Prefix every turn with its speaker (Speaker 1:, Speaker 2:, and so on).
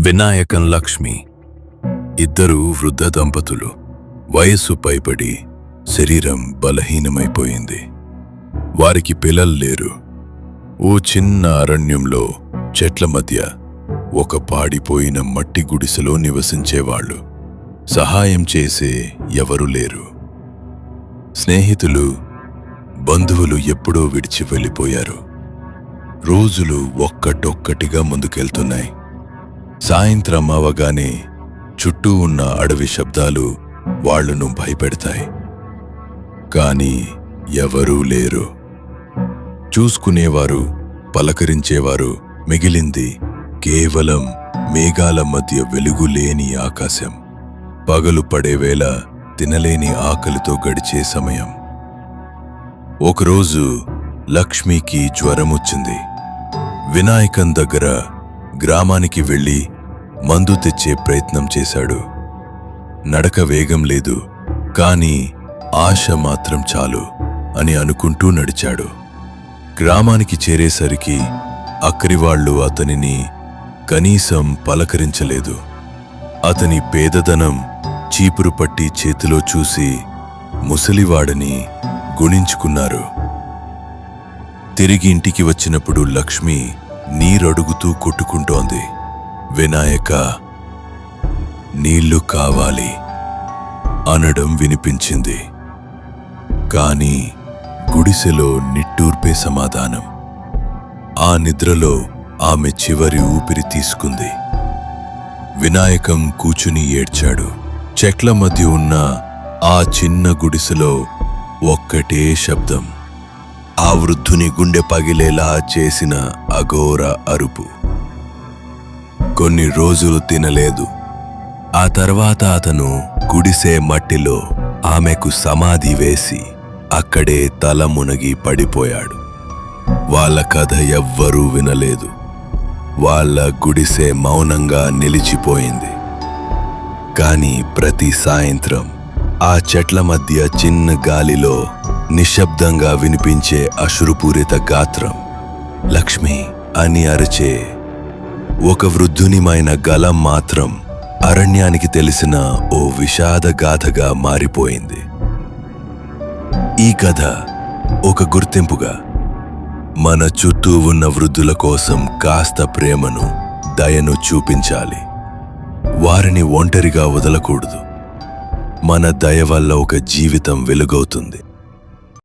Speaker 1: వినాయకం లక్ష్మి. ఇద్దరు వృద్ధ దంపతులు. వయస్సు పైబడి శరీరం బలహీనమైపోయింది. వారికి పిల్లలు లేరు. ఓ చిన్న అరణ్యంలో చెట్ల మధ్య ఒక పాడిపోయిన మట్టి గుడిసెలో నివసించేవాళ్ళు. సహాయం చేసే ఎవరు లేరు. స్నేహితులు బంధువులు ఎప్పుడో విడిచి వెళ్ళిపోయారు. రోజులు ఒక్కటొక్కటిగా ముందుకెళ్తున్నాయి. సాయంత్రం అవగానే చుట్టూ ఉన్న అడవి శబ్దాలు వాళ్ళను భయపెడతాయి. కాని ఎవరూ లేరు. చూసుకునేవారు పలకరించేవారు మిగిలింది కేవలం మేఘాల మధ్య వెలుగు లేని ఆకాశం. పగలు పడేవేళ తినలేని ఆకలితో గడిచే సమయం. ఒకరోజు లక్ష్మికి జ్వరమొచ్చింది. వినాయకం దగ్గర గ్రామానికి వెళ్ళి మందు తెచ్చే ప్రయత్నం చేశాడు. నడక వేగం లేదు కానీ ఆశ మాత్రం చాలు అని అనుకుంటూ నడిచాడు. గ్రామానికి చేరేసరికి అక్కడి అతనిని కనీసం పలకరించలేదు. అతని పేదదనం చీపురు పట్టి చేతిలో చూసి ముసలివాడని గుణించుకున్నారు. తిరిగి ఇంటికి వచ్చినప్పుడు లక్ష్మి నీరడుగుతూ కొట్టుకుంటోంది. వినాయక నీళ్ళు కావాలి. అనడం వినిపించింది. కాని గుడిసెలో నిట్టూర్పే సమాధానం. ఆ నిద్రలో ఆమె చివరి ఊపిరి తీసుకుంది. వినాయకం కూచుని ఏడ్చాడు. చెట్ల మధ్య ఉన్న ఆ చిన్న గుడిసెలో ఒక్కటే శబ్దం. ఆ వృద్ధుని గుండె పగిలేలా చేసిన అఘోర అరుపు. కొన్ని రోజులు తినలేదు. ఆ తర్వాత అతను గుడిసే మట్టిలో ఆమెకు సమాధి వేసి అక్కడే తల మునగి పడిపోయాడు. వాళ్ళ కథ ఎవ్వరూ వినలేదు. వాళ్ళ గుడిసె మౌనంగా నిలిచిపోయింది. కానీ ప్రతి సాయంత్రం ఆ చెట్ల మధ్య చిన్న గాలిలో నిశ్శబ్దంగా వినిపించే అశ్రుపూరిత గాత్రం. లక్ష్మి అని అరచే ఒక వృద్ధునిమైన గలం మాత్రం అరణ్యానికి తెలిసిన ఓ విషాద గాథగా మారిపోయింది. ఈ కథ ఒక గుర్తింపుగా మన చుట్టూ ఉన్న వృద్ధుల కోసం కాస్త ప్రేమను దయను చూపించాలి. వారిని ఒంటరిగా వదలకూడదు. మన దయ వల్ల ఒక జీవితం వెలుగవుతుంది.